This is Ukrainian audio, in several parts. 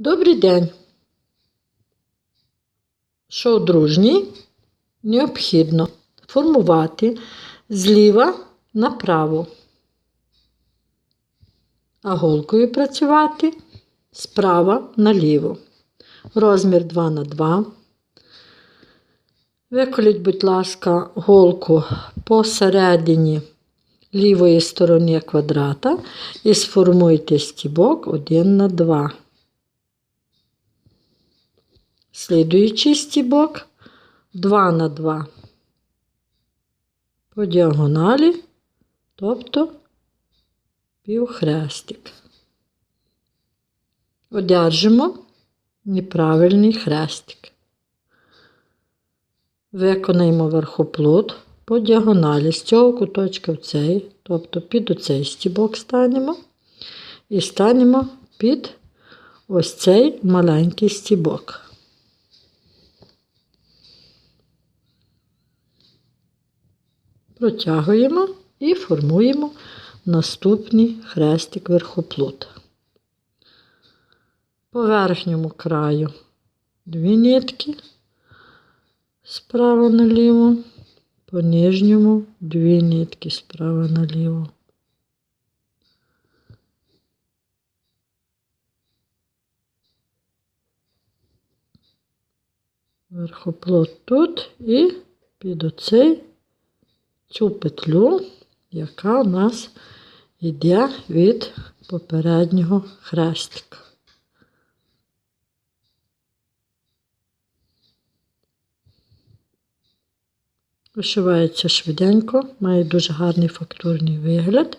Добрий день. Що дружній необхідно формувати зліва направо, а голкою працювати справа наліво. Розмір 2 на 2. Виколіть, будь ласка, голку посередині лівої сторони квадрата і сформуйте стібок 1 на 2. Слідуючий стібок 2 на 2 по діагоналі, тобто півхрестик. Одержимо неправильний хрестик. Виконаємо верхоплут по діагоналі з цього куточка в цей, тобто під оцей стібок станемо і станемо під ось цей маленький стібок. Протягуємо і формуємо наступний хрестик верхоплут. По верхньому краю дві нитки справа наліво, по нижньому дві нитки справа наліво. Верхоплот тут і під оцей цю петлю, яка у нас йде від попереднього хрестика. Вишивається швиденько, має дуже гарний фактурний вигляд.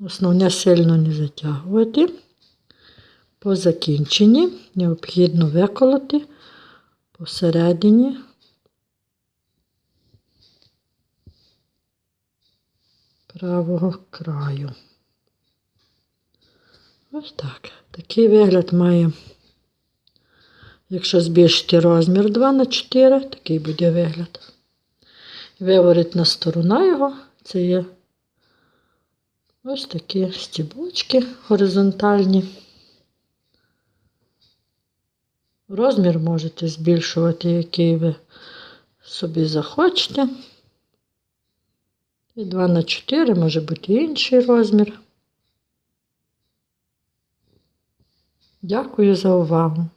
Основне сильно не затягувати. По закінченні необхідно виколоти посередині правого краю. Ось так. Такий вигляд має, якщо збільшити розмір 2 на 4, такий буде вигляд. Виворітна сторона його це є ось такі стібочки горизонтальні. Розмір можете збільшувати, який ви собі захочете. І 2 на 4 може бути інший розмір. Дякую за увагу.